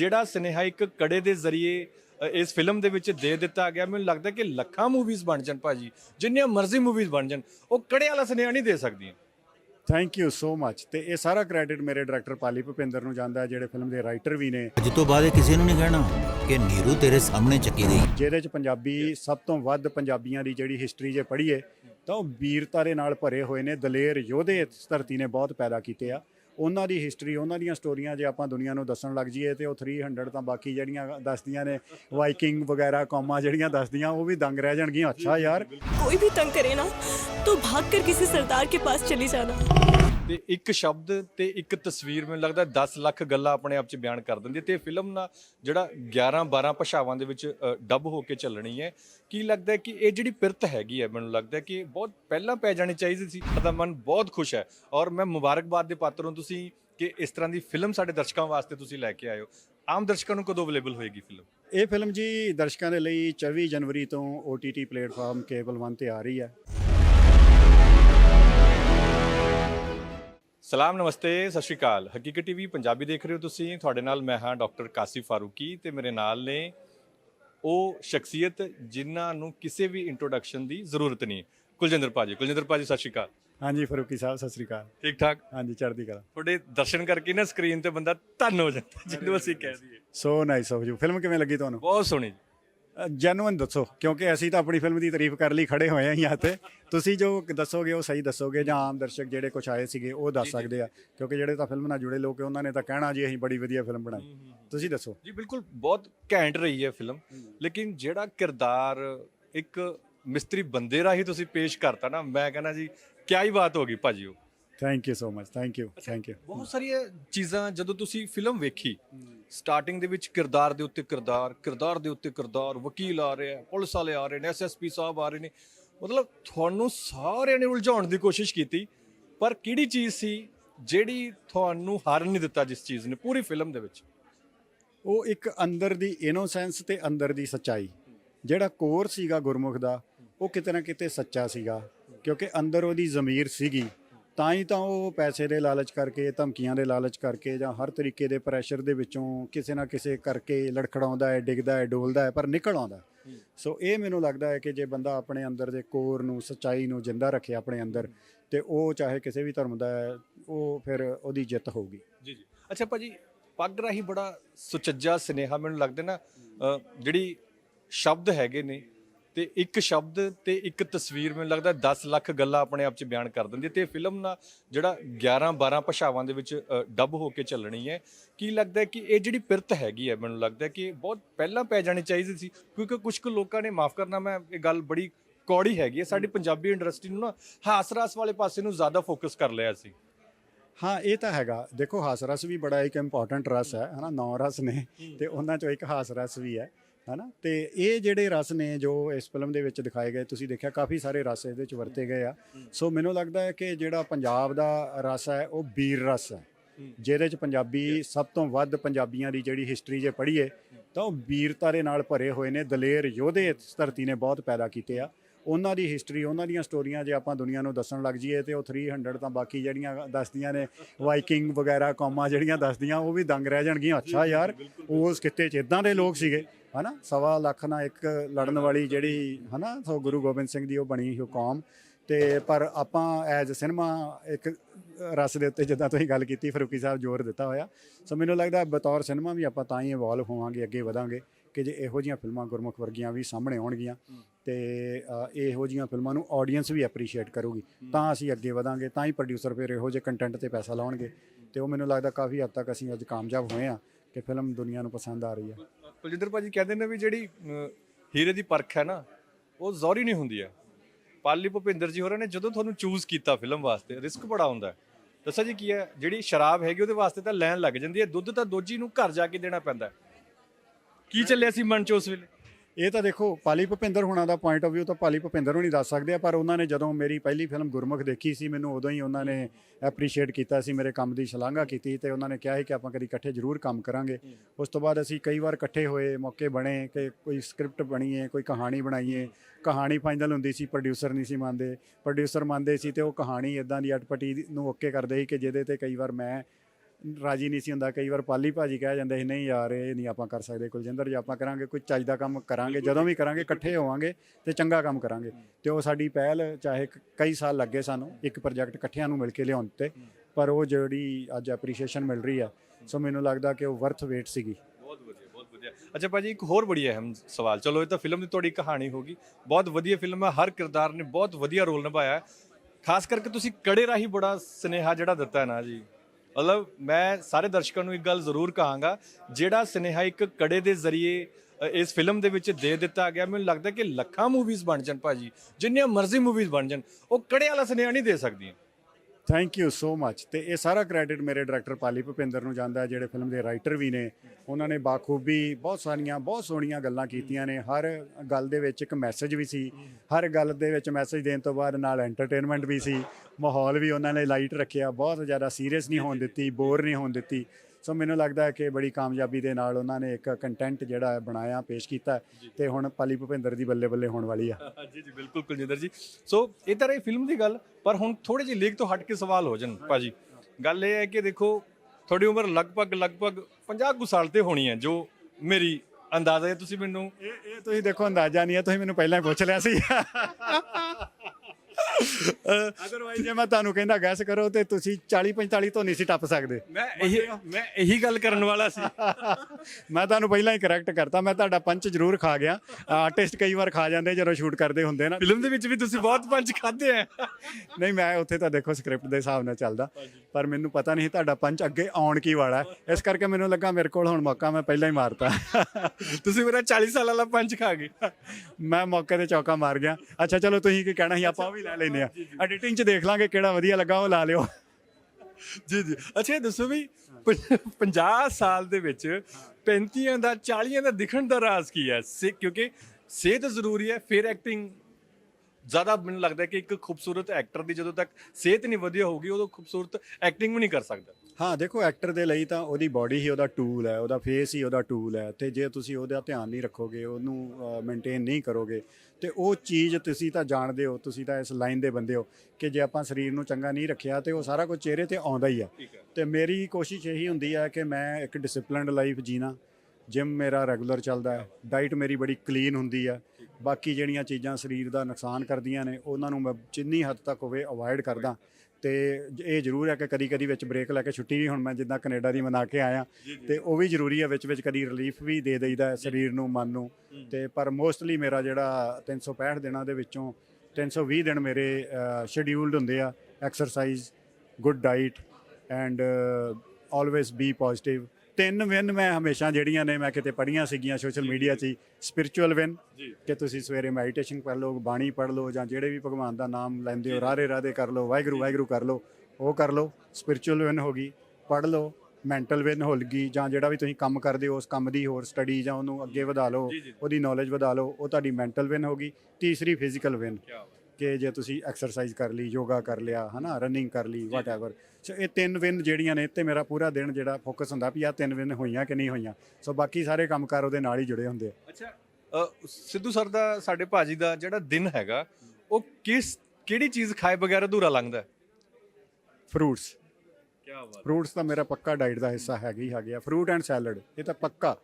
ਜਿਹੜਾ ਸੁਨੇਹਾ ਇੱਕ ਕੜੇ ਦੇ ਜ਼ਰੀਏ ਇਸ ਫਿਲਮ ਦੇ ਵਿੱਚ ਦੇ ਦਿੱਤਾ ਗਿਆ ਮੈਨੂੰ ਲੱਗਦਾ ਕਿ ਲੱਖਾਂ ਮੂਵੀਜ਼ ਬਣ ਜਾਣ ਭਾਜੀ ਜਿੰਨੀਆਂ ਮਰਜ਼ੀ ਮੂਵੀਜ਼ ਬਣ ਜਾਣ ਉਹ ਕੜੇ ਵਾਲਾ ਸੁਨੇਹਾ ਨਹੀਂ ਦੇ ਸਕਦੀਆਂ। ਥੈਂਕ ਯੂ ਸੋ ਮੱਚ ਤੇ ਇਹ ਸਾਰਾ ਕ੍ਰੈਡਿਟ ਮੇਰੇ ਡਾਇਰੈਕਟਰ ਪਾਲੀ ਭੁਪਿੰਦਰ ਨੂੰ ਜਾਂਦਾ ਹੈ ਜਿਹੜੇ ਫਿਲਮ ਦੇ ਰਾਈਟਰ ਵੀ ਨੇ। ਅੱਜ ਤੋਂ ਬਾਅਦ ਕਿਸੇ ਨੂੰ ਨਹੀਂ ਕਹਿਣਾ ਕਿ ਨੀਰੂ ਤੇਰੇ ਸਾਹਮਣੇ ਚੱਕੀ ਗਈ। ਜਿਹਦੇ ਚ ਪੰਜਾਬੀ ਸਭ ਤੋਂ ਵੱਧ ਪੰਜਾਬੀਆਂ ਦੀ ਜਿਹੜੀ ਹਿਸਟਰੀ ਜੇ ਪੜ੍ਹੀਏ ਤਾਂ ਉਹ ਵੀਰਤਾ ਦੇ ਨਾਲ ਭਰੇ ਹੋਏ ਨੇ ਦਲੇਰ ਯੋਧੇ ਇਸ ਧਰਤੀ ਨੇ ਬਹੁਤ ਪੈਦਾ ਕੀਤੇ ਆ। ਉਹਨਾਂ ਦੀ ਹਿਸਟਰੀ ਉਹਨਾਂ ਦੀਆਂ ਸਟੋਰੀਆਂ ਜੇ ਆਪਾਂ ਦੁਨੀਆ ਨੂੰ ਦੱਸਣ ਲੱਗ ਜਾਈਏ ਤੇ ਉਹ 300 ਤਾਂ ਬਾਕੀ ਜਿਹੜੀਆਂ ਦੱਸਦੀਆਂ ਨੇ ਵਾਈਕਿੰਗ ਵਗੈਰਾ ਕੌਮਾਂ ਜਿਹੜੀਆਂ ਦੱਸਦੀਆਂ ਉਹ ਵੀ ਦੰਗ ਰਹਿ ਜਾਣਗੀਆਂ ਅੱਛਾ ਯਾਰ कोई भी तंग करे ना तो भागकर किसी सरदार के पास चली जाना ਤੇ ਇੱਕ ਸ਼ਬਦ ਤੇ ਇੱਕ ਤਸਵੀਰ ਮੈਨੂੰ ਲੱਗਦਾ 10 ਲੱਖ ਗੱਲਾਂ ਆਪਣੇ ਆਪ 'ਚ ਬਿਆਨ ਕਰ ਦਿੰਦੀ ਹੈ ਤੇ ਇਹ ਫਿਲਮ ਨਾ ਜਿਹੜਾ 11 12 ਭਾਸ਼ਾਵਾਂ ਦੇ ਵਿੱਚ ਡੱਬ ਹੋ ਕੇ ਚੱਲਣੀ ਹੈ। ਕੀ ਲੱਗਦਾ ਕਿ ਇਹ ਜਿਹੜੀ ਪਿਰਤ ਹੈਗੀ ਹੈ, ਮੈਨੂੰ ਲੱਗਦਾ ਕਿ ਬਹੁਤ ਪਹਿਲਾਂ ਪੈ ਜਾਣੀ ਚਾਹੀਦੀ ਸੀ। ਤਾਂ ਮਨ ਬਹੁਤ ਖੁਸ਼ ਹੈ ਔਰ ਮੈਂ ਮੁਬਾਰਕਬਾਦ ਦੇ ਪਾਤਰ ਹਾਂ ਤੁਸੀਂ ਕਿ ਇਸ ਤਰ੍ਹਾਂ ਦੀ ਫਿਲਮ ਸਾਡੇ ਦਰਸ਼ਕਾਂ ਵਾਸਤੇ ਤੁਸੀਂ ਲੈ ਕੇ ਆਏ ਹੋ। ਆਮ ਦਰਸ਼ਕਾਂ ਨੂੰ ਕਦੋਂ ਅਵੇਲੇਬਲ ਹੋਏਗੀ ਫਿਲਮ? ਇਹ ਫਿਲਮ ਜੀ ਦਰਸ਼ਕਾਂ ਦੇ ਲਈ 24 ਜਨਵਰੀ ਤੋਂ OTT ਪਲੇਟਫਾਰਮ ਕੇਬਲ 1 ਤੇ ਆ ਰਹੀ ਹੈ। ਸਲਾਮ ਨਮਸਤੇ ਸਤਿ ਸ਼੍ਰੀ ਅਕਾਲ। ਹਕੀਕਤ ਟੀਵੀ ਪੰਜਾਬੀ ਦੇਖ ਰਹੇ ਹੋ ਤੁਸੀਂ। ਤੁਹਾਡੇ ਨਾਲ ਮੈਂ ਹਾਂ ਡਾਕਟਰ ਕਾਸਿਫ ਫਾਰੂਕੀ ਤੇ ਮੇਰੇ ਨਾਲ ਨੇ ਉਹ ਸ਼ਖਸੀਅਤ ਜਿਨ੍ਹਾਂ ਨੂੰ ਕਿਸੇ ਵੀ ਇੰਟਰੋਡਕਸ਼ਨ ਦੀ ਜ਼ਰੂਰਤ ਨਹੀਂ। ਕੁਲਜਿੰਦਰ ਪਾਜੀ ਕੁਲਜਿੰਦਰ ਪਾਜੀ ਸਤਿ ਸ਼੍ਰੀ ਅਕਾਲ। ਹਾਂਜੀ ਫਰੂਕੀ ਸਾਹਿਬ ਸਤਿ ਸ੍ਰੀ ਅਕਾਲ। ਠੀਕ ਠਾਕ ਹਾਂਜੀ ਚੜ੍ਹਦੀ ਕਲਾ। ਤੁਹਾਡੇ ਦਰਸ਼ਨ ਕਰਕੇ ਨਾ ਸਕਰੀਨ ਤੇ ਬੰਦਾ ਧੰਨ ਹੋ ਜਾਂਦਾ ਜਿਹਨੂੰ ਅਸੀਂ ਕਹਿ ਦਈਏ। So nice of you film ਕਿਵੇਂ ਲੱਗੀ ਤੁਹਾਨੂੰ? ਬਹੁਤ ਸੋਹਣੀ ਜੈਨੂਇਨ ਦੱਸੋ ਕਿਉਂਕਿ ਅਸੀਂ ਤਾਂ ਆਪਣੀ ਫਿਲਮ ਦੀ ਤਾਰੀਫ ਕਰਨ ਲਈ ਖੜੇ ਹੋਏ ਹਾਂ यहाँ ਤੇ। ਤੁਸੀਂ ਜੋ ਦੱਸੋਗੇ ਉਹ ਸਹੀ ਦੱਸੋਗੇ ਜਾਂ ਆਮ ਦਰਸ਼ਕ ਜਿਹੜੇ ਕੁਝ ਆਏ ਸੀਗੇ ਉਹ ਦੱਸ ਸਕਦੇ ਆ। ਕਿਉਂਕਿ ਜਿਹੜੇ ਤਾਂ ਫਿਲਮ ਨਾਲ ਜੁੜੇ ਲੋਕ ਉਹਨਾਂ ਨੇ ਤਾਂ ਕਹਿਣਾ ਜੀ ਅਸੀਂ ਬੜੀ ਵਧੀਆ ਫਿਲਮ ਬਣਾਈ। ਤੁਸੀਂ ਦੱਸੋ। ਜੀ ਬਿਲਕੁਲ ਬਹੁਤ ਘੈਂਟ ਰਹੀ ਹੈ ਫਿਲਮ ਲੇਕਿਨ ਜਿਹੜਾ ਕਿਰਦਾਰ ਇੱਕ ਮਿਸਤਰੀ ਬੰਦੇ ਰਾਹੀਂ ਤੁਸੀਂ ਪੇਸ਼ ਕਰਤਾ ਨਾ ਮੈਂ ਕਹਿੰਦਾ ਜੀ ਕਿਆ ਹੀ ਬਾਤ ਹੋ ਗਈ ਭਾਜੀ ਉਹ। Thank you so much thank you thank you ਬਹੁਤ ਸਾਰੀਆਂ ਚੀਜ਼ਾਂ ਜਦੋਂ ਤੁਸੀਂ ਫਿਲਮ ਵੇਖੀ ਸਟਾਰਟਿੰਗ ਦੇ ਵਿੱਚ ਕਿਰਦਾਰ ਦੇ ਉੱਤੇ ਕਿਰਦਾਰ ਕਿਰਦਾਰ ਦੇ ਉੱਤੇ ਕਿਰਦਾਰ ਵਕੀਲ ਆ ਰਿਹਾ ਪੁਲਿਸ ਵਾਲੇ ਆ ਰਹੇ ਨੇ ਐਸਐਸਪੀ ਸਾਹਿਬ ਆ ਰਹੇ ਨੇ। ਮਤਲਬ ਤੁਹਾਨੂੰ ਸਾਰਿਆਂ ਨੇ ਉਲਝਾਉਣ ਦੀ ਕੋਸ਼ਿਸ਼ ਕੀਤੀ ਪਰ ਕਿਹੜੀ ਚੀਜ਼ ਸੀ ਜਿਹੜੀ ਤੁਹਾਨੂੰ ਹਾਰਨ ਨਹੀਂ ਦਿੱਤਾ ਜਿਸ ਚੀਜ਼ ਨੇ ਪੂਰੀ ਫਿਲਮ ਦੇ ਵਿੱਚ? ਉਹ ਇੱਕ ਅੰਦਰ ਦੀ ਇਨੋਸੈਂਸ ਤੇ ਅੰਦਰ ਦੀ ਸੱਚਾਈ। ਜਿਹੜਾ ਕੋਰ ਸੀਗਾ ਗੁਰਮੁਖ ਦਾ ਉਹ ਕਿਤੇ ਨਾ ਕਿਤੇ ਸੱਚਾ ਸੀਗਾ ਕਿਉਂਕਿ ਅੰਦਰ ਉਹਦੀ ਜ਼ਮੀਰ ਸੀਗੀ। ਤਾਂ ਹੀ ਤਾਂ ਉਹ ਪੈਸੇ ਦੇ ਲਾਲਚ ਕਰਕੇ ਧਮਕੀਆਂ ਦੇ ਲਾਲਚ ਕਰਕੇ ਜਾਂ ਹਰ ਤਰੀਕੇ ਦੇ ਪ੍ਰੈਸ਼ਰ ਦੇ ਵਿੱਚੋਂ ਕਿਸੇ ਨਾ ਕਿਸੇ ਕਰਕੇ ਲੜਖੜਾਉਂਦਾ ਹੈ ਡਿੱਗਦਾ ਹੈ ਡੋਲਦਾ ਹੈ ਪਰ ਨਿਕਲ ਆਉਂਦਾ। ਸੋ ਇਹ ਮੈਨੂੰ ਲੱਗਦਾ ਹੈ ਕਿ ਜੇ ਬੰਦਾ ਆਪਣੇ ਅੰਦਰ ਦੇ ਕੋਰ ਨੂੰ ਸੱਚਾਈ ਨੂੰ ਜਿੰਦਾ ਰੱਖੇ ਆਪਣੇ ਅੰਦਰ ਤੇ ਉਹ ਚਾਹੇ ਕਿਸੇ ਵੀ ਧਰਮ ਦਾ ਹੈ ਉਹ ਫਿਰ ਉਹਦੀ ਜਿੱਤ ਹੋਊਗੀ। ਜੀ ਜੀ। ਅੱਛਾ ਭਾਜੀ ਪੱਗ ਰਾਹੀਂ ਬੜਾ ਸੁਚੱਜਾ ਸੁਨੇਹਾ ਮੈਨੂੰ ਲੱਗਦਾ ਨਾ ਅ, ਜਿਹੜੀ ਸ਼ਬਦ ਹੈਗੇ ਨੇ ਤੇ ਇੱਕ ਸ਼ਬਦ ਤੇ ਇੱਕ ਤਸਵੀਰ ਮੈਨੂੰ ਲੱਗਦਾ 10 ਲੱਖ ਗੱਲਾਂ ਆਪਣੇ ਆਪ 'ਚ ਬਿਆਨ ਕਰ ਦਿੰਦੀ ਹੈ ਤੇ ਇਹ ਫਿਲਮ ਨਾ ਜਿਹੜਾ 11 12 ਭਾਸ਼ਾਵਾਂ ਦੇ ਵਿੱਚ ਡੱਬ ਹੋ ਕੇ ਚੱਲਣੀ ਹੈ। ਕੀ ਲੱਗਦਾ ਕਿ ਇਹ ਜਿਹੜੀ ਪਿਰਤ ਹੈਗੀ ਹੈ ਮੈਨੂੰ ਲੱਗਦਾ ਕਿ ਬਹੁਤ ਪਹਿਲਾਂ ਪੈ ਜਾਣੀ ਚਾਹੀਦੀ ਸੀ ਕਿਉਂਕਿ ਕੁਝ ਕੁ ਲੋਕਾਂ ਨੇ ਮਾਫ ਕਰਨਾ ਮੈਂ ਇਹ ਗੱਲ ਬੜੀ ਕੌੜੀ ਹੈਗੀ ਹੈ। ਸਾਡੀ ਪੰਜਾਬੀ ਇੰਡਸਟਰੀ ਨੂੰ ਨਾ ਹਾਸ-ਰਸ ਵਾਲੇ ਪਾਸੇ ਨੂੰ ਜ਼ਿਆਦਾ ਫੋਕਸ ਕਰ ਲਿਆ ਸੀ। ਹਾਂ ਇਹ ਤਾਂ ਹੈਗਾ। ਦੇਖੋ ਹਾਸ ਰਸ ਵੀ ਬੜਾ ਇੱਕ ਇੰਪੋਰਟੈਂਟ ਰਸ ਹੈ ਹਨਾ? ਨੌ ਰਸ ਨੇ ਤੇ ਉਹਨਾਂ ਚੋਂ ਇੱਕ ਹਾਸ ਰਸ ਵੀ ਹੈ। ਹਨਾ? ਤੇ ਇਹ ਜਿਹੜੇ ਰਸ ਨੇ ਜੋ ਇਸ ਫਿਲਮ ਦੇ ਵਿੱਚ ਦਿਖਾਏ ਗਏ ਤੁਸੀਂ ਦੇਖਿਆ ਕਾਫੀ ਸਾਰੇ ਰਸ ਇਹਦੇ ਵਿੱਚ ਵਰਤੇ ਗਏ ਆ। ਸੋ ਮੈਨੂੰ ਲੱਗਦਾ ਹੈ ਕਿ ਜਿਹੜਾ ਪੰਜਾਬ ਦਾ ਰਸ ਹੈ ਉਹ ਵੀਰ ਰਸ ਹੈ। ਜਿਹਦੇ ਚ ਪੰਜਾਬੀ ਸਭ ਤੋਂ ਵੱਧ ਪੰਜਾਬੀਆਂ ਦੀ ਜਿਹੜੀ ਹਿਸਟਰੀ ਜੇ ਪੜ੍ਹੀਏ ਤਾਂ ਉਹ ਵੀਰਤਾ ਦੇ ਨਾਲ ਭਰੇ ਹੋਏ ਨੇ। ਦਲੇਰ ਯੋਧੇ ਇਸ ਧਰਤੀ ਨੇ ਬਹੁਤ ਪੈਦਾ ਕੀਤੇ ਆ। ਉਹਨਾਂ ਦੀ ਹਿਸਟਰੀ ਉਹਨਾਂ ਦੀਆਂ ਸਟੋਰੀਆਂ ਜੇ ਆਪਾਂ ਦੁਨੀਆ ਨੂੰ ਦੱਸਣ ਲੱਗ ਜਾਈਏ ਤੇ ਉਹ 300 ਤਾਂ ਬਾਕੀ ਜਿਹੜੀਆਂ ਦੱਸਦੀਆਂ ਨੇ ਵਾਈਕਿੰਗ ਵਗੈਰਾ ਕੌਮਾਂ ਜਿਹੜੀਆਂ ਦੱਸਦੀਆਂ ਉਹ ਵੀ ਦੰਗ ਰਹਿ ਜਾਣਗੀਆਂ। ਅੱਛਾ ਯਾਰ ਉਸ ਕਿਤੇ ਚ ਇਦਾਂ ਦੇ ਲੋਕ ਸੀਗੇ। ਹਨਾ? ਸਵਾ ਲੱਖ ਨਾਲ ਇੱਕ ਲੜਨ ਵਾਲੀ ਜਿਹੜੀ, ਹਨਾ, ਸੋ ਗੁਰੂ ਗੋਬਿੰਦ ਸਿੰਘ ਦੀ ਉਹ ਬਣੀ ਉਹ ਕੌਮ। ਤੇ ਪਰ ਆਪਾਂ ਐਜ਼ ਸਿਨੇਮਾ ਇੱਕ ਰਸ ਦੇ ਉੱਤੇ ਜਿੱਦਾਂ ਤੁਸੀਂ ਗੱਲ ਕੀਤੀ, ਫਰੂਕੀ ਸਾਹਿਬ ਜ਼ੋਰ ਦਿੱਤਾ ਹੋਇਆ। ਸੋ ਮੈਨੂੰ ਲੱਗਦਾ ਬਤੌਰ ਸਿਨੇਮਾ ਵੀ ਆਪਾਂ ਤਾਂ ਹੀ ਇਵੋਲਵ ਹੋਵਾਂਗੇ, ਅੱਗੇ ਵਧਾਂਗੇ ਕਿ ਜੇ ਇਹੋ ਜੀਆਂ ਫਿਲਮਾਂ ਗੁਰਮੁਖ ਵਰਗੀਆਂ ਵੀ ਸਾਹਮਣੇ ਆਉਣਗੀਆਂ, ਤੇ ਇਹੋ ਜੀਆਂ ਫਿਲਮਾਂ ਨੂੰ ਆਡੀਅנס ਵੀ ਐਪਰੀਸ਼ੀਏਟ ਕਰੂਗੀ। ਤਾਂ ਅਸੀਂ ਅੱਗੇ ਵਧਾਂਗੇ, ਤਾਂ ਹੀ ਪ੍ਰੋਡਿਊਸਰ ਫਿਰ ਇਹੋ ਜਿਹੇ ਕੰਟੈਂਟ ਤੇ ਪੈਸਾ ਲਾਉਣਗੇ। ਤੇ ਉਹ ਮੈਨੂੰ ਲੱਗਦਾ ਕਾਫੀ ਹੱਦ ਤੱਕ ਅਸੀਂ ਅੱਜ ਕਾਮਯਾਬ ਹੋਏ ਆ ਕਿ ਫਿਲਮ ਦੁਨੀਆ ਨੂੰ ਪਸੰਦ ਆ ਰਹੀ ਹੈ। ਕੁਲਜਿੰਦਰ ਭਾਜੀ ਕਹਿੰਦੇ ਨੇ ਵੀ ਜਿਹੜੀ ਹੀਰੇ ਦੀ ਪਰਖ ਹੈ ਨਾ, ਉਹ ਜ਼ੋਰੀ ਨਹੀਂ ਹੁੰਦੀ ਹੈ। ਪਾਲੀ ਭੁਪਿੰਦਰ ਜੀ ਹੋਰਾਂ ਨੇ ਜਦੋਂ ਤੁਹਾਨੂੰ ਚੂਜ਼ ਕੀਤਾ ਫਿਲਮ ਵਾਸਤੇ ਰਿਸਕ ਬੜਾ ਹੁੰਦਾ ਹੈ। ਦੱਸੋ ਜੀ ਕੀ ਹੈ, ਜਿਹੜੀ ਸ਼ਰਾਬ ਹੈਗੀ ਉਹਦੇ ਵਾਸਤੇ ਤਾਂ ਲੈਣ ਲੱਗ ਜਾਂਦੀ ਹੈ, ਦੁੱਧ ਤਾਂ ਦੋਜੀ ਨੂੰ ਘਰ ਜਾ ਕੇ ਦੇਣਾ ਪੈਂਦਾ ਕੀ ਚੱਲਿਆ ਸੀ ਮਨ ਚ ਉਸ ਵੇਲੇ? ਇਹ ਤਾਂ ਦੇਖੋ, ਪਾਲੀ ਭੁਪਿੰਦਰ ਹੁਣਾਂ ਦਾ ਪੁਆਇੰਟ ਆਫ View ਤਾਂ ਪਾਲੀ ਭੁਪਿੰਦਰ ਨੂੰ ਨਹੀਂ ਦੱਸ ਸਕਦੇ ਆ, ਪਰ ਉਹਨਾਂ ਨੇ ਜਦੋਂ ਮੇਰੀ ਪਹਿਲੀ ਫਿਲਮ ਗੁਰਮੁਖ ਦੇਖੀ ਸੀ, ਮੈਨੂੰ ਉਦੋਂ ਹੀ ਉਹਨਾਂ ਨੇ ਐਪਰੀਸ਼ੀਏਟ ਕੀਤਾ ਸੀ, ਮੇਰੇ ਕੰਮ ਦੀ ਸ਼ਲਾਘਾ ਕੀਤੀ ਤੇ ਉਹਨਾਂ ਨੇ ਕਿਹਾ ਸੀ ਕਿ ਆਪਾਂ ਕਦੀ ਇਕੱਠੇ ਜ਼ਰੂਰ ਕੰਮ ਕਰਾਂਗੇ। ਉਸ ਤੋਂ ਬਾਅਦ ਅਸੀਂ ਕਈ ਵਾਰ ਇਕੱਠੇ ਹੋਏ, ਮੌਕੇ ਬਣੇ ਕਿ ਕੋਈ ਸਕ੍ਰਿਪਟ ਬਣੀਏ, ਕੋਈ ਕਹਾਣੀ ਬਣਾਈਏ। ਕਹਾਣੀ ਫਾਈਨਲ ਹੁੰਦੀ ਸੀ ਪ੍ਰੋਡਿਊਸਰ ਨਹੀਂ ਸੀ ਮੰਨਦੇ। ਪ੍ਰੋਡਿਊਸਰ ਮੰਨਦੇ ਸੀ ਤੇ ਉਹ ਕਹਾਣੀ ਇਦਾਂ ਦੀ ਅਟਪਟੀ ਨੂੰ ਓਕੇ ਕਰਦੇ ਸੀ ਕਿ ਜਿਹਦੇ ਤੇ ਕਈ ਵਾਰ ਮੈਂ ਰਾਜੀ ਨਹੀਂ ਸੀ ਹੁੰਦਾ। ਕਈ ਵਾਰ ਪਾਲੀ ਭਾਜੀ ਕਹਿ ਜਾਂਦੇ ਸੀ ਨਹੀਂ ਯਾਰ ਇਹ ਨਹੀਂ ਆਪਾਂ ਕਰ ਸਕਦੇ। ਕੁਲਜਿੰਦਰ ਜੀ ਆਪਾਂ ਕਰਾਂਗੇ ਕੋਈ ਚੱਜ ਦਾ ਕੰਮ ਕਰਾਂਗੇ ਜਦੋਂ ਵੀ ਕਰਾਂਗੇ ਇਕੱਠੇ ਹੋਵਾਂਗੇ ਤੇ ਚੰਗਾ ਕੰਮ ਕਰਾਂਗੇ। ਤੇ ਉਹ ਸਾਡੀ ਪਹਿਲ ਚਾਹੇ ਕਈ ਸਾਲ ਲੱਗੇ ਸਾਨੂੰ ਇੱਕ ਪ੍ਰੋਜੈਕਟ ਇਕੱਠਿਆਂ ਨੂੰ ਮਿਲ ਕੇ ਲਿਆਉਣ ਤੇ ਪਰ ਉਹ ਜਿਹੜੀ ਅੱਜ ਐਪਰੀਸ਼ੀਏਸ਼ਨ ਮਿਲ ਰਹੀ ਆ ਸੋ ਮੈਨੂੰ ਲੱਗਦਾ ਕਿ ਉਹ ਵਰਥ ਵੇਟ ਸੀਗੀ। ਬਹੁਤ ਵਧੀਆ ਬਹੁਤ ਵਧੀਆ। ਅੱਛਾ ਭਾਜੀ ਇੱਕ ਹੋਰ ਬੜੀ ਅਹਿਮ ਸਵਾਲ ਚਲੋ ਇਹ ਤਾਂ ਫਿਲਮ ਦੀ ਤੁਹਾਡੀ ਕਹਾਣੀ ਹੋਗੀ ਬਹੁਤ ਵਧੀਆ ਫਿਲਮ ਹੈ ਹਰ ਕਿਰਦਾਰ ਨੇ ਬਹੁਤ ਵਧੀਆ ਰੋਲ ਨਿਭਾਇਆ ਖਾਸ ਕਰਕੇ ਤੁਸੀਂ ਕੜੇ ਰਾਹੀਂ ਬੜਾ ਸਨੇਹਾ ਜਿਹੜਾ ਦਿੱਤਾ ਹੈ ਨਾ ਜੀ। ਮਤਲਬ ਮੈਂ ਸਾਰੇ ਦਰਸ਼ਕਾਂ ਨੂੰ ਇੱਕ ਗੱਲ ਜ਼ਰੂਰ ਕਹਾਂਗਾ, ਜਿਹੜਾ ਸੁਨੇਹਾ ਇੱਕ ਕੜੇ ਦੇ ਜ਼ਰੀਏ ਇਸ ਫਿਲਮ ਦੇ ਵਿੱਚ ਦੇ ਦਿੱਤਾ ਗਿਆ, ਮੈਨੂੰ ਲੱਗਦਾ ਕਿ ਲੱਖਾਂ ਮੂਵੀਜ਼ ਬਣ ਜਾਣ ਭਾਜੀ, ਜਿੰਨੀਆਂ ਮਰਜ਼ੀ ਮੂਵੀਜ਼ ਬਣ ਜਾਣ, ਉਹ ਕੜੇ ਵਾਲਾ ਸੁਨੇਹਾ ਨਹੀਂ ਦੇ ਸਕਦੀਆਂ। ਥੈਂਕ ਯੂ ਸੋ ਮੱਚ ਤੇ ਇਹ ਸਾਰਾ ਕ੍ਰੈਡਿਟ ਮੇਰੇ ਡਾਇਰੈਕਟਰ ਪਾਲੀ ਭੁਪਿੰਦਰ ਨੂੰ ਜਾਂਦਾ ਹੈ, ਜਿਹੜੇ ਫਿਲਮ ਦੇ ਰਾਈਟਰ ਵੀ ਨੇ। ਉਹਨਾਂ ਨੇ ਬਾਖੂਬੀ ਬਹੁਤ ਸਾਰੀਆਂ, ਬਹੁਤ ਸੋਹਣੀਆਂ ਗੱਲਾਂ ਕੀਤੀਆਂ ਨੇ। ਹਰ ਗੱਲ ਦੇ ਵਿੱਚ ਇੱਕ ਮੈਸੇਜ ਵੀ ਸੀ। ਹਰ ਗੱਲ ਦੇ ਵਿੱਚ ਮੈਸੇਜ ਦੇਣ ਤੋਂ ਬਾਅਦ ਨਾਲ ਐਂਟਰਟੇਨਮੈਂਟ ਵੀ ਸੀ। ਮਾਹੌਲ ਵੀ ਉਹਨਾਂ ਨੇ ਲਾਈਟ ਰੱਖਿਆ। ਬਹੁਤ ਜ਼ਿਆਦਾ ਸੀਰੀਅਸ ਨਹੀਂ ਹੋਣ ਦਿੱਤੀ ਬੋਰ ਨਹੀਂ ਹੋਣ ਦਿੱਤੀ। ਸੋ ਮੈਨੂੰ ਲੱਗਦਾ ਹੈ ਕਿ ਬੜੀ ਕਾਮਯਾਬੀ ਦੇ ਨਾਲ ਉਹਨਾਂ ਨੇ ਇੱਕ ਕੰਟੈਂਟ ਜਿਹੜਾ ਹੈ ਬਣਾਇਆ ਪੇਸ਼ ਕੀਤਾ ਹੈ ਤੇ ਹੁਣ ਪਾਲੀ ਭੁਪਿੰਦਰ ਦੀ ਬੱਲੇ ਬੱਲੇ ਹੋਣ ਵਾਲੀ ਆ। ਜੀ ਜੀ ਬਿਲਕੁਲ ਕੁਲਜਿੰਦਰ ਜੀ। ਸੋ ਇਹ ਤਾਂ ਰਹੀ ਫਿਲਮ ਦੀ ਗੱਲ ਪਰ ਹੁਣ ਥੋੜੇ ਜਿਹੀ ਲੀਕ ਤੋਂ ਹਟ ਕੇ ਸਵਾਲ ਹੋ ਜਾਣ ਭਾਜੀ। ਗੱਲ ਇਹ ਹੈ ਕਿ ਦੇਖੋ ਤੁਹਾਡੀ ਉਮਰ ਲਗਭਗ ਲਗਭਗ 50 ਕੁ ਸਾਲ ਤੇ ਹੋਣੀ ਹੈ ਜੋ ਮੇਰੀ ਅੰਦਾਜ਼ਾ ਹੈ। ਤੁਸੀਂ ਮੈਨੂੰ ਇਹ ਇਹ ਤੁਸੀਂ ਦੇਖੋ ਅੰਦਾਜ਼ਾ ਨਹੀਂ ਹੈ ਤੁਸੀਂ ਮੈਨੂੰ ਪਹਿਲਾਂ ਹੀ ਪੁੱਛ ਲਿਆ ਸੀ। ਅਦਰਵਾਈਜ਼ ਜੇ ਮੈਂ ਤੁਹਾਨੂੰ ਕਹਿੰਦਾ ਗੈਸ ਕਰੋ ਤੇ ਤੁਸੀਂ 40 45 ਤੋਂ ਨਹੀਂ ਸੀ ਟੱਪ ਸਕਦੇ। ਮੈਂ ਇਹੀ ਮੈਂ ਇਹੀ ਗੱਲ ਕਰਨ ਵਾਲਾ ਸੀ। ਮੈਂ ਤੁਹਾਨੂੰ ਪਹਿਲਾਂ ਹੀ ਕਰੈਕਟ ਕਰਤਾ ਮੈਂ ਤੁਹਾਡਾ ਪੰਚ ਜ਼ਰੂਰ ਖਾ ਗਿਆ। ਆਰਟਿਸਟ ਕਈ ਵਾਰ ਖਾ ਜਾਂਦੇ ਜਦੋਂ ਸ਼ੂਟ ਕਰਦੇ ਹੁੰਦੇ ਨਾ। ਫਿਲਮ ਦੇ ਵਿੱਚ ਵੀ ਤੁਸੀਂ ਬਹੁਤ ਪੰਜ ਖਾਦੇ ਆ। ਨਹੀਂ ਮੈਂ ਉੱਥੇ ਤਾਂ ਦੇਖੋ ਸਕ੍ਰਿਪਟ ਦੇ ਹਿਸਾਬ ਨਾਲ ਚੱਲਦਾ ਪਰ ਮੈਨੂੰ ਪਤਾ ਨਹੀਂ ਤੁਹਾਡਾ ਪੰਚ ਅੱਗੇ ਆਉਣ ਕੀ ਵਾਲਾ। ਇਸ ਕਰਕੇ ਮੈਨੂੰ ਲੱਗਾ ਮੇਰੇ ਕੋਲ ਹੁਣ ਮੌਕਾ ਮੈਂ ਪਹਿਲਾਂ ਹੀ ਮਾਰਤਾ। ਤੁਸੀਂ ਮੇਰਾ 40 ਸਾਲ ਵਾਲਾ ਪੰਜ ਖਾ ਗਏ। ਮੈਂ ਮੌਕੇ ਤੇ ਚੌਕਾ ਮਾਰ ਗਿਆ। ਅੱਛਾ ਚਲੋ ਤੁਸੀਂ ਕੀ ਕਹਿਣਾ ਸੀ? ਆਪਾਂ ਉਹ ਵੀ ਲੈ ਲੈਨੇ ਆ। ਐਡੀਟਿੰਗ 'ਚ ਦੇਖ ਲਾਂਗੇ ਕਿਹੜਾ ਵਧੀਆ ਲੱਗਾ, ਉਹ ਲਾ ਲਿਓ। ਜੀ ਜੀ। ਅੱਛਾ, ਇਹ ਦੱਸੋ ਵੀ 50 ਸਾਲ ਦੇ ਵਿੱਚ 35 ਦਾ 40 ਦਾ ਦਿਖਣ ਦਾ ਰਾਜ਼ ਕੀ ਹੈ? ਸੇ- ਕਿਉਂਕਿ ਸਿਹਤ ਜ਼ਰੂਰੀ ਹੈ, ਫਿਰ ਐਕਟਿੰਗ ਜ਼ਿਆਦਾ ਮੈਨੂੰ ਲੱਗਦਾ ਕਿ ਇੱਕ ਖੂਬਸੂਰਤ ਐਕਟਰ ਦੀ ਜਦੋਂ ਤੱਕ ਸਿਹਤ ਨਹੀਂ ਵਧੀਆ ਹੋਊਗੀ, ਉਦੋਂ ਖੂਬਸੂਰਤ ਐਕਟਿੰਗ ਵੀ ਨਹੀਂ ਕਰ ਸਕਦਾ। ਹਾਂ ਦੇਖੋ ਐਕਟਰ ਦੇ ਲਈ ਤਾਂ ਉਹਦੀ ਬਾਡੀ ਹੀ ਉਹਦਾ ਟੂਲ ਹੈ ਉਹਦਾ ਫੇਸ ਹੀ ਉਹਦਾ ਟੂਲ ਹੈ ਤੇ ਜੇ ਤੁਸੀਂ ਉਹਦਾ ਧਿਆਨ ਨਹੀਂ ਰੱਖੋਗੇ ਉਹਨੂੰ ਮੇਨਟੇਨ ਨਹੀਂ ਕਰੋਗੇ ਤੇ ਉਹ ਚੀਜ਼ ਤੁਸੀਂ ਤਾਂ ਜਾਣਦੇ ਹੋ ਤੁਸੀਂ ਤਾਂ ਇਸ ਲਾਈਨ ਦੇ ਬੰਦੇ ਹੋ ਕਿ ਜੇ ਆਪਾਂ ਸਰੀਰ ਨੂੰ ਚੰਗਾ ਨਹੀਂ ਰੱਖਿਆ ਤੇ ਉਹ ਸਾਰਾ ਕੁਝ ਚਿਹਰੇ ਤੇ ਆਉਂਦਾ ਹੀ ਆ। ਤੇ ਮੇਰੀ ਕੋਸ਼ਿਸ਼ ਇਹੀ ਹੁੰਦੀ ਹੈ ਕਿ ਮੈਂ ਇੱਕ ਡਿਸਪਲਿਨਡ ਲਾਈਫ ਜੀਣਾ ਜਿਮ ਮੇਰਾ ਰੈਗੂਲਰ ਚੱਲਦਾ ਹੈ ਡਾਈਟ ਮੇਰੀ ਬੜੀ ਕਲੀਨ ਹੁੰਦੀ ਹੈ ਬਾਕੀ ਜਿਹੜੀਆਂ ਚੀਜ਼ਾਂ ਸਰੀਰ ਦਾ ਨੁਕਸਾਨ ਕਰਦੀਆਂ ਨੇ ਉਹਨਾਂ ਨੂੰ ਮੈਂ ਜਿੰਨੀ ਹੱਦ ਤੱਕ ਹੋਵੇ ਅਵੋਇਡ ਕਰਦਾ। ਤੇ ਇਹ ਜ਼ਰੂਰ ਹੈ ਕਿ ਕਦੀ ਕਦੀ ਵਿੱਚ ਬ੍ਰੇਕ ਲੈ ਕੇ ਛੁੱਟੀ ਵੀ ਹੁਣ ਮੈਂ ਜਿੱਦਾਂ ਕੈਨੇਡਾ ਦੀ ਮਨਾ ਕੇ ਆਇਆ। ਤੇ ਉਹ ਵੀ ਜ਼ਰੂਰੀ ਹੈ ਵਿੱਚ ਵਿੱਚ ਕਦੀ ਰਿਲੀਫ ਵੀ ਦੇ ਦੇਈਦਾ ਸਰੀਰ ਨੂੰ ਮਨ ਨੂੰ। ਤੇ ਪਰ ਮੋਸਟਲੀ ਮੇਰਾ ਜਿਹੜਾ 365 ਦਿਨਾਂ ਦੇ ਵਿੱਚੋਂ 320 ਦਿਨ ਮੇਰੇ ਸ਼ਡਿਊਲਡ ਹੁੰਦੇ ਆ। Exercise good diet and always be positive ਤਿੰਨ ਵਿਨ ਮੈਂ ਹਮੇਸ਼ਾ ਜਿਹੜੀਆਂ ਨੇ ਮੈਂ ਕਿਤੇ ਪੜ੍ਹੀਆਂ ਸੀਗੀਆਂ ਸੋਸ਼ਲ ਮੀਡੀਆ 'ਚ ਸਪਿਰਚੁਅਲ ਵਿਨ ਕਿ ਤੁਸੀਂ ਸਵੇਰੇ ਮੈਡੀਟੇਸ਼ਨ ਕਰ ਲਓ ਬਾਣੀ ਪੜ੍ਹ ਲਓ ਜਾਂ ਜਿਹੜੇ ਵੀ ਭਗਵਾਨ ਦਾ ਨਾਮ ਲੈਂਦੇ ਹੋ ਰਾਰੇ ਰਾਦੇ ਕਰ ਲਓ ਵਾਹਿਗੁਰੂ ਵਾਹਿਗੁਰੂ ਕਰ ਲਓ ਉਹ ਕਰ ਲਓ ਸਪਿਰਚੁਅਲ ਵਿਨ ਹੋ ਗਈ ਪੜ੍ਹ ਲਓ ਮੈਂਟਲ ਵਿਨ ਹੋ ਗਈ ਜਾਂ ਜਿਹੜਾ ਵੀ ਤੁਸੀਂ ਕੰਮ ਕਰਦੇ ਹੋ ਉਸ ਕੰਮ ਦੀ ਹੋਰ ਸਟੱਡੀ ਜਾਂ ਉਹਨੂੰ ਅੱਗੇ ਵਧਾ ਲਓ ਉਹਦੀ ਨੌਲੇਜ ਵਧਾ ਲਓ ਉਹ ਤੁਹਾਡੀ ਮੈਂਟਲ ਵਿਨ ਹੋ ਗਈ ਤੀਸਰੀ ਫਿਜ਼ੀਕਲ ਵਿਨ। ਕਿ ਜੇ ਤੁਸੀਂ ਐਕਸਰਸਾਈਜ਼ ਕਰ ਲਈ ਯੋਗਾ ਕਰ ਲਿਆ ਹਨਾ ਰਨਿੰਗ ਕਰ ਲਈ ਵਾਟਐਵਰ ਸੋ ਇਹ ਤਿੰਨ ਵਿਨ ਜਿਹੜੀਆਂ ਨੇ ਤੇ ਮੇਰਾ ਪੂਰਾ ਦਿਨ ਜਿਹੜਾ ਫੋਕਸ ਹੁੰਦਾ ਵੀ ਆ ਤਿੰਨ ਵਿਨ ਹੋਈਆਂ ਕਿ ਨਹੀਂ ਹੋਈਆਂ। ਸੋ ਬਾਕੀ ਸਾਰੇ ਕੰਮਕਾਰ ਉਹਦੇ ਨਾਲ ਹੀ ਜੁੜੇ ਹੁੰਦੇ ਆ। ਅੱਛਾ ਸਿੱਧੂ ਸਰ ਦਾ ਸਾਡੇ ਭਾਜੀ ਦਾ ਜਿਹੜਾ ਦਿਨ ਹੈਗਾ ਉਹ ਕਿਸ ਕਿਹੜੀ ਚੀਜ਼ ਖਾਏ ਬਗੈਰ ਅਧੂਰਾ ਲੰਘਦਾ? ਫਰੂਟਸ ਕੀ ਬਾਤ ਫਰੂਟਸ ਤਾਂ ਮੇਰਾ ਪੱਕਾ ਡਾਈਟ ਦਾ ਹਿੱਸਾ ਹੈਗਾ ਹੀ ਹੈਗਾ ਫਰੂਟ ਐਂਡ ਸੈਲਡ ਇਹ ਤਾਂ ਪੱਕਾ।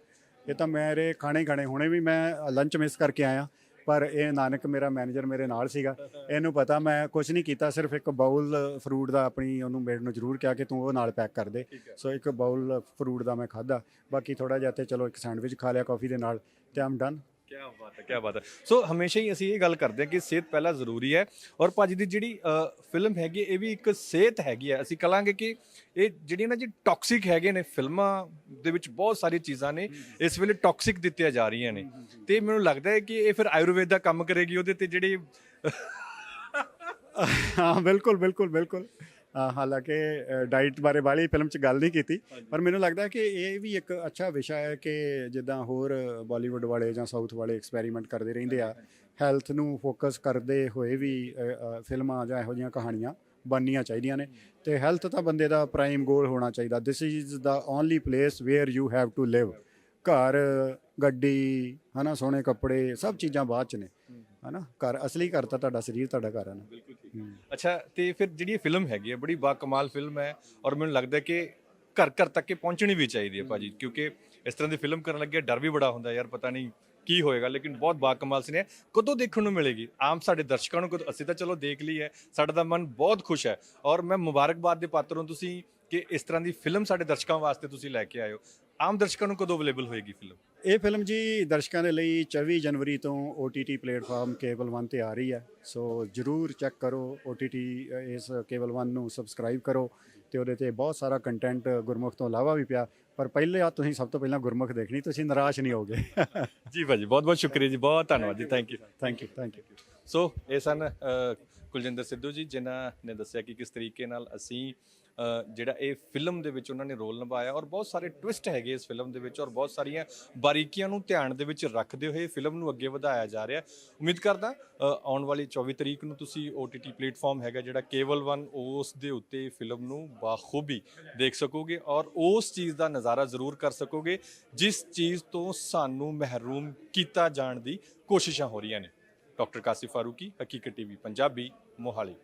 ਇਹ ਤਾਂ ਮੇਰੇ ਖਾਣੇ ਖਾਣੇ। ਹੁਣੇ ਵੀ ਮੈਂ ਲੰਚ ਮਿਸ ਕਰਕੇ ਆਇਆ। ਪਰ ਇਹ ਨਾਨਕ ਮੇਰਾ ਮੈਨੇਜਰ ਮੇਰੇ ਨਾਲ ਸੀਗਾ। ਇਹਨੂੰ ਪਤਾ ਮੈਂ ਕੁਝ ਨਹੀਂ ਕੀਤਾ ਸਿਰਫ ਇੱਕ ਬਾਉਲ ਫਰੂਟ ਦਾ ਆਪਣੀ ਉਹਨੂੰ ਮੇਡ ਨੂੰ ਜ਼ਰੂਰ ਕਿਹਾ ਕਿ ਤੂੰ ਉਹ ਨਾਲ ਪੈਕ ਕਰ ਦੇ। ਸੋ ਇੱਕ ਬਾਉਲ ਫਰੂਟ ਦਾ ਮੈਂ ਖਾਦਾ ਬਾਕੀ ਥੋੜਾ ਜਿਹਾ ਤੇ ਚਲੋ ਇੱਕ ਸੈਂਡਵਿਚ ਖਾ ਲਿਆ ਕਾਫੀ ਦੇ ਨਾਲ ਤੇ ਆਮ ਡਨ ਕੀ ਬਾਤ ਹੈ ਕੀ ਬਾਤ ਹੈ। ਸੋ ਹਮੇਸ਼ਾ ਹੀ ਅਸੀਂ ਇਹ ਗੱਲ ਕਰਦੇ ਹਾਂ ਕਿ ਸਿਹਤ ਪਹਿਲਾਂ ਜ਼ਰੂਰੀ ਹੈ ਔਰ ਭਾਜੀ ਦੀ ਜਿਹੜੀ ਫਿਲਮ ਹੈਗੀ ਇਹ ਵੀ ਇੱਕ ਸਿਹਤ ਹੈਗੀ ਹੈ। ਅਸੀਂ ਕਹਾਂਗੇ ਕਿ ਇਹ ਜਿਹੜੀਆਂ ਨਾ ਜੀ ਟੌਕਸਿਕ ਹੈਗੇ ਨੇ ਫਿਲਮਾਂ ਦੇ ਵਿੱਚ ਬਹੁਤ ਸਾਰੀਆਂ ਚੀਜ਼ਾਂ ਨੇ, ਇਸ ਵੇਲੇ ਟੌਕਸਿਕ ਦਿੱਤੀਆਂ ਜਾ ਰਹੀਆਂ ਨੇ। ਤੇ ਮੈਨੂੰ ਲੱਗਦਾ ਹੈ ਕਿ ਇਹ ਫਿਰ ਆਯੁਰਵੇਦ ਦਾ ਕੰਮ ਕਰੇਗੀ ਉਹਦੇ ਤੇ ਜਿਹੜੀ ਹਾਂ, ਬਿਲਕੁਲ ਬਿਲਕੁਲ ਬਿਲਕੁਲ। ਹਾਲਾਂਕਿ ਡਾਈਟ ਬਾਰੇ ਵਾਲੀ ਫਿਲਮ 'ਚ ਗੱਲ ਨਹੀਂ ਕੀਤੀ ਪਰ ਮੈਨੂੰ ਲੱਗਦਾ ਕਿ ਇਹ ਵੀ ਇੱਕ ਅੱਛਾ ਵਿਸ਼ਾ ਹੈ ਕਿ ਜਿੱਦਾਂ ਹੋਰ ਬਾਲੀਵੁੱਡ ਵਾਲੇ ਜਾਂ ਸਾਊਥ ਵਾਲੇ ਐਕਸਪੈਰੀਮੈਂਟ ਕਰਦੇ ਰਹਿੰਦੇ ਆ ਹੈਲਥ ਨੂੰ ਫੋਕਸ ਕਰਦੇ ਹੋਏ ਵੀ ਫਿਲਮਾਂ ਜਾਂ ਇਹੋ ਜਿਹੀਆਂ ਕਹਾਣੀਆਂ ਬਣਨੀਆਂ ਚਾਹੀਦੀਆਂ ਨੇ। ਤੇ ਹੈਲਥ ਤਾਂ ਬੰਦੇ ਦਾ ਪ੍ਰਾਈਮ ਗੋਲ ਹੋਣਾ ਚਾਹੀਦਾ। This is the only place where you have to live ਘਰ ਗੱਡੀ ਹਨਾ ਸੋਹਣੇ ਕੱਪੜੇ ਸਭ ਚੀਜ਼ਾਂ ਬਾਅਦ ਚ ਨੇ। ਹਨਾ ਘਰ ਅਸਲੀ ਘਰ ਤਾਂ ਤੁਹਾਡਾ ਸਰੀਰ ਤੁਹਾਡਾ ਘਰ ਹੈ ਨਾ। ਅੱਛਾ ਤੇ ਫਿਰ ਜਿਹੜੀ ਇਹ ਫਿਲਮ ਹੈਗੀ ਹੈ ਬੜੀ ਬਾ ਕਮਾਲ ਫਿਲਮ ਹੈ ਔਰ ਮੈਨੂੰ ਲੱਗਦਾ ਕਿ ਘਰ ਘਰ ਤੱਕ ਇਹ ਪਹੁੰਚਣੀ ਵੀ ਚਾਹੀਦੀ ਹੈ ਭਾਜੀ ਕਿਉਂਕਿ ਇਸ ਤਰ੍ਹਾਂ ਦੀ ਫਿਲਮ ਕਰਨ ਲੱਗੇ ਡਰ ਵੀ ਬੜਾ ਹੁੰਦਾ ਯਾਰ ਪਤਾ ਨਹੀਂ ਕੀ ਹੋਏਗਾ ਲੇਕਿਨ ਬਹੁਤ ਬਾਕਮਾਲ ਸੀ। ਨੇ ਕਦੋਂ ਦੇਖਣ ਨੂੰ ਮਿਲੇਗੀ? ਆਮ ਸਾਡੇ ਦਰਸ਼ਕਾਂ ਨੂੰ ਕਦੋਂ ਅਸੀਂ ਤਾਂ ਚਲੋ ਦੇਖ ਲਈ ਹੈ ਸਾਡਾ ਤਾਂ ਮਨ ਬਹੁਤ ਖੁਸ਼ ਹੈ। ਔਰ ਮੈਂ ਮੁਬਾਰਕਬਾਦ ਦੇ ਪਾਤਰ ਹਾਂ ਤੁਸੀਂ ਕਿ ਇਸ ਤਰ੍ਹਾਂ ਦੀ ਫਿਲਮ ਸਾਡੇ ਦਰਸ਼ਕਾਂ ਵਾਸਤੇ ਤੁਸੀਂ ਲੈ ਕੇ ਹੋ ਆਮ ਦਰਸ਼ਕਾਂ ਨੂੰ ਕਦੋਂ ਅਵੇਲੇਬਲ ਹੋਏਗੀ ਫਿਲਮ? ਇਹ ਫਿਲਮ ਜੀ ਦਰਸ਼ਕਾਂ ਦੇ ਲਈ 24 ਜਨਵਰੀ ਤੋਂ OTT ਪਲੇਟਫਾਰਮ ਕੇਬਲ 1 ਤੇ ਆ ਰਹੀ ਹੈ। ਸੋ ਜਰੂਰ ਚੈੱਕ ਕਰੋ OTT ਇਸ ਕੇਬਲ 1 ਨੂੰ ਸਬਸਕ੍ਰਾਈਬ ਕਰੋ ਤੇ ਉਹਦੇ ਤੇ ਬਹੁਤ ਸਾਰਾ ਕੰਟੈਂਟ ਗੁਰਮੁਖ ਤੋਂ ਇਲਾਵਾ ਵੀ ਪਿਆ। ਪਰ ਪਹਿਲੇ ਆ ਤੁਸੀਂ ਸਭ ਤੋਂ ਪਹਿਲਾਂ ਗੁਰਮੁਖ ਦੇਖਣੀ ਤੁਸੀਂ ਨਿਰਾਸ਼ ਨਹੀਂ ਹੋਗੇ ਜੀ ਭਾਜੀ ਬਹੁਤ ਬਹੁਤ ਸ਼ੁਕਰੀਆ ਜੀ ਬਹੁਤ ਧੰਨਵਾਦ ਜੀ thank you thank you thank you so ਇਹ ਸਨ ਕੁਲਜਿੰਦਰ ਸਿੱਧੂ ਜੀ ਜਿਨ੍ਹਾਂ ਨੇ ਦੱਸਿਆ ਕਿ ਕਿਸ ਤਰੀਕੇ ਨਾਲ ਅਸੀਂ ਜਿਹੜਾ ਇਹ ਫਿਲਮ ਦੇ ਵਿੱਚ ਉਹਨਾਂ ਨੇ ਰੋਲ ਨਿਭਾਇਆ ਔਰ ਬਹੁਤ ਸਾਰੇ ਟਵਿਸਟ ਹੈਗੇ ਇਸ ਫਿਲਮ ਦੇ ਵਿੱਚ ਔਰ ਬਹੁਤ ਸਾਰੀਆਂ ਬਾਰੀਕੀਆਂ ਨੂੰ ਧਿਆਨ ਦੇ ਵਿੱਚ ਰੱਖਦੇ ਹੋਏ ਫਿਲਮ ਨੂੰ ਅੱਗੇ ਵਧਾਇਆ ਜਾ ਰਿਹਾ। ਉਮੀਦ ਕਰਦਾ ਆਉਣ ਵਾਲੀ 24 ਤਰੀਕ ਨੂੰ ਤੁਸੀਂ OTT ਪਲੇਟਫਾਰਮ ਹੈਗਾ ਜਿਹੜਾ ਕੇਵਲ 1 ਉਸ ਦੇ ਉੱਤੇ ਫਿਲਮ ਨੂੰ ਬਾਖੂਬੀ ਦੇਖ ਸਕੋਗੇ ਔਰ ਉਸ ਚੀਜ਼ ਦਾ ਨਜ਼ਾਰਾ ਜ਼ਰੂਰ ਕਰ ਸਕੋਗੇ, ਜਿਸ ਚੀਜ਼ ਤੋਂ ਸਾਨੂੰ ਮਹਿਰੂਮ ਕੀਤਾ ਜਾਣ ਦੀ ਕੋਸ਼ਿਸ਼ਾਂ ਹੋ ਰਹੀਆਂ ਨੇ। ਡਾਕਟਰ ਕਾਸਿਫ ਫਾਰੂਕੀ, ਹਕੀਕਤ ਟੀਵੀ, ਪੰਜਾਬੀ ਮੋਹਾਲੀ।